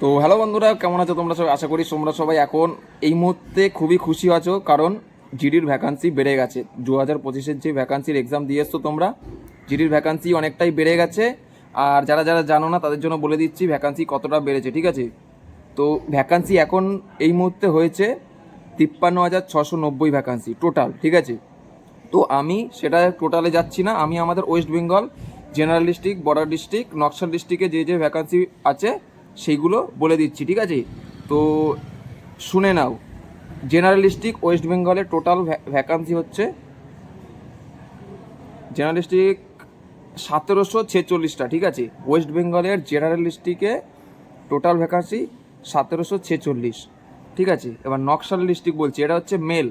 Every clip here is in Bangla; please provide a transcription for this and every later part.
তো হ্যালো বন্ধুরা, কেমন আছো তোমরা সবাই? আশা করি তোমরা সবাই এখন এই মুহূর্তে খুবই খুশি আছো, কারণ জিডির ভ্যাকান্সি বেড়ে গেছে। দু হাজার পঁচিশের যে ভ্যাকান্সির এক্সাম দিয়ে এসছো তোমরা, জিডির ভ্যাকান্সি অনেকটাই বেড়ে গেছে। আর যারা যারা জানো না, তাদের জন্য বলে দিচ্ছি ভ্যাকান্সি কতটা বেড়েছে, ঠিক আছে? তো ভ্যাকান্সি এখন এই মুহূর্তে হয়েছে তিপ্পান্ন হাজার ছশো নব্বই ভ্যাকান্সি টোটাল ঠিক আছে? তো আমি সেটা টোটালে যাচ্ছি না। আমি আমাদের West Bengal general district border district Naxal ডিস্ট্রিক্টে যে যে ভ্যাকান্সি আছে সেইগুলো বলে দিচ্ছি, ঠিক আছে? তো শুনে নাও। জেনারেলিস্টিক ওয়েস্ট বেঙ্গলে টোটাল ভ্যাকান্সি হচ্ছে জেনারেল ডিস্ট্রিক্ট সতেরোশো ছেচল্লিশটা, ঠিক আছে? ওয়েস্ট বেঙ্গলের জেনারেল ডিস্ট্রিক্টে টোটাল ভ্যাকান্সি সতেরোশো ছেচল্লিশ, ঠিক আছে? এবার নকশাল ডিস্ট্রিক্ট বলছি, এটা হচ্ছে মেল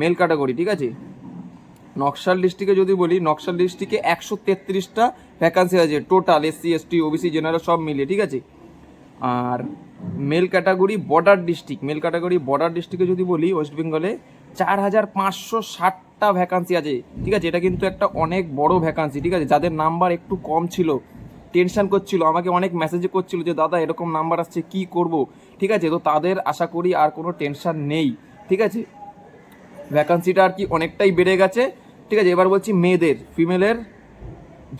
মেল ক্যাটাগরি ঠিক আছে? নকশাল ডিস্ট্রিক্টে যদি বলি, নকশাল ডিস্ট্রিক্টে একশো তেত্রিশটা ভ্যাকান্সি আছে total SC ST OBC general সব মিলিয়ে, ঠিক আছে? আর male category border district, male category border ডিস্ট্রিক্টে যদি বলি, ওয়েস্ট বেঙ্গলে চার হাজার পাঁচশো ষাটটা ভ্যাকান্সি আছে। ঠিক আছে, এটা কিন্তু একটা অনেক বড় ভ্যাকান্সি ঠিক আছে? যাদের নাম্বার একটু কম ছিল টেনশন করছিল, আমাকে অনেক মেসেজ করছিল যে, দাদা, এরকম নাম্বার আসছে, কি করব? ঠিক আছে, তো তাদের আশা করি আর কোনো টেনশন নেই, ঠিক আছে? ভ্যাকান্সিটা আর কি অনেকটাই বেড়ে গেছে, ঠিক আছে? এবার বলছি মেয়েদের ফিমেলের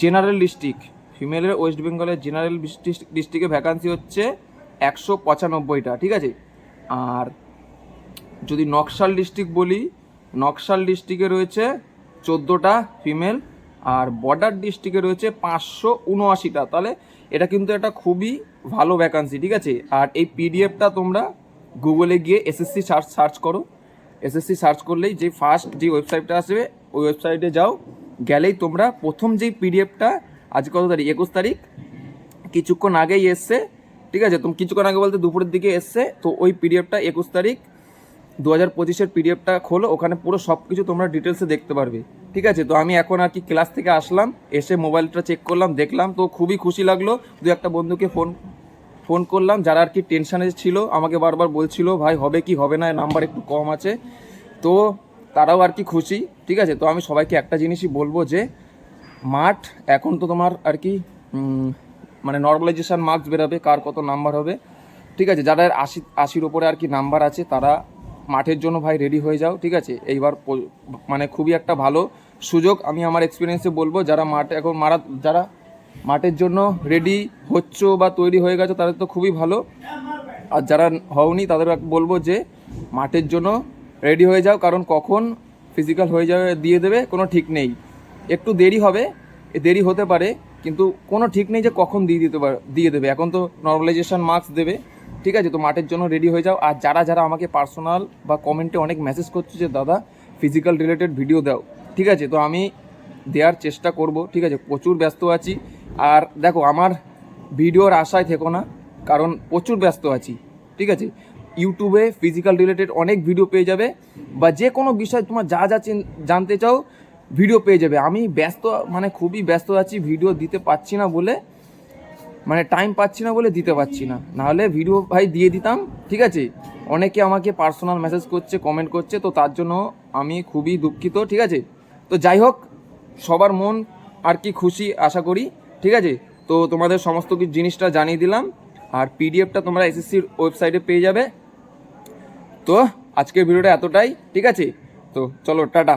জেনারেল ডিস্ট্রিক্ট ফিমেলের ওয়েস্ট বেঙ্গলের জেনারেল ডিস্ট্রিক্টে ভ্যাকান্সি হচ্ছে একশো পঁচানব্বইটা, ঠিক আছে? আর যদি নকশাল ডিস্ট্রিক্ট বলি, নকশাল ডিস্ট্রিক্টে রয়েছে চোদ্দোটা ফিমেল আর বর্ডার ডিস্ট্রিক্টে রয়েছে পাঁচশো উনআশিটা। তাহলে এটা কিন্তু একটা খুবই ভালো ভ্যাকান্সি, ঠিক আছে? আর এই পিডিএফটা তোমরা গুগলে গিয়ে এসএসসি সার্চ সার্চ করো। এসএসসি সার্চ করলেই যে ফার্স্ট যে ওয়েবসাইটটা আসবে, ওই ওয়েবসাইটে যাও, গেলেই তোমরা প্রথম যেই পিডিএফটা আজ কত তারিখ? একুশ তারিখ। কিছুক্ষণ আগেই এসছে, ঠিক আছে? তুমি কিছুক্ষণ আগে বলতে দুপুরের দিকে এসছে, তো ওই পিডিএফটা একুশ তারিখ দু হাজার পঁচিশের পিডিএফটা খোলো, ওখানে পুরো সব কিছু তোমরা ডিটেলসে দেখতে পারবে, ঠিক আছে? তো আমি এখন আর কি ক্লাস থেকে আসলাম, এসে মোবাইলটা চেক করলাম, দেখলাম, তো খুবই খুশি লাগল, দু একটা বন্ধুকে ফোন ফোন করলাম, যারা আর কি টেনশানে ছিল, আমাকে বারবার বলছিল, ভাই, হবে কি, হবে না নাম্বার একটু কম আছে। তো তারাও আর কি খুশি, ঠিক আছে? তো আমি সবাইকে একটা জিনিসই বলব যে মাঠ, এখন তো তোমার আর কি মানে নর্মালাইজেশন মার্কস বেরোবে, কার কত নাম্বার হবে। ঠিক আছে যারা আশি, আশির ওপরে আর কি নাম্বার আছে, তারা মাঠের জন্য ভাই রেডি হয়ে যাও, ঠিক আছে? এইবার মানে খুবই একটা ভালো সুযোগ আমি আমার এক্সপিরিয়েন্সে বলব, যারা মাঠ, এখন মারা, যারা মাঠের জন্য রেডি হচ্ছ বা তৈরি হয়ে গেছো, তাদের তো খুবই ভালো। আর যারা হওনি তাদের বলব যে মাঠের জন্য রেডি হয়ে যাও, কারণ কখন ফিজিক্যাল হয়ে যাবে, দিয়ে দেবে, কোনো ঠিক নেই। একটু দেরি হবে দেরি হতে পারে, কিন্তু কোনো ঠিক নেই যে কখন দিয়ে দিতে পারে দিয়ে দেবে। এখন তো নর্মালাইজেশন মার্কস দেবে। ঠিক আছে, তো মাঠের জন্য রেডি হয়ে যাও। আর যারা যারা আমাকে পার্সোনাল বা কমেন্টে অনেক মেসেজ করছে যে, দাদা ফিজিক্যাল রিলেটেড ভিডিও দাও। ঠিক আছে, তো আমি দেওয়ার চেষ্টা করব। ঠিক আছে, প্রচুর ব্যস্ত আছি। আর দেখো, আমার ভিডিওর আশায় থেকো না, কারণ প্রচুর ব্যস্ত আছি। ঠিক আছে ইউটিউবে ফিজিক্যাল রিলেটেড অনেক ভিডিও পেয়ে যাবে। বা যে কোনো বিষয় তোমার যা যা জানতে চাও ভিডিও পেয়ে যাবে। আমি ব্যস্ত মানে খুবই ব্যস্ত আছি ভিডিও দিতে পারছি না বলে মানে টাইম পাচ্ছি না বলে দিতে পারছি না। নাহলে ভিডিও ভাই দিয়ে দিতাম, ঠিক আছে? অনেকে আমাকে পার্সোনাল মেসেজ করছে কমেন্ট করছে, তো তার জন্য আমি খুবই দুঃখিত, ঠিক আছে? তো যাই হোক, সবার মন আর কি খুশি আশা করি, ঠিক আছে? তো তোমাদের সমস্ত কিছু জিনিসটা জানিয়ে দিলাম, আর পিডিএফটা তোমরা এসএসসির ওয়েবসাইটে পেয়ে যাবে। তো আজকের ভিডিওটা এতটাই, ঠিক আছে? তো চলো, টাটা।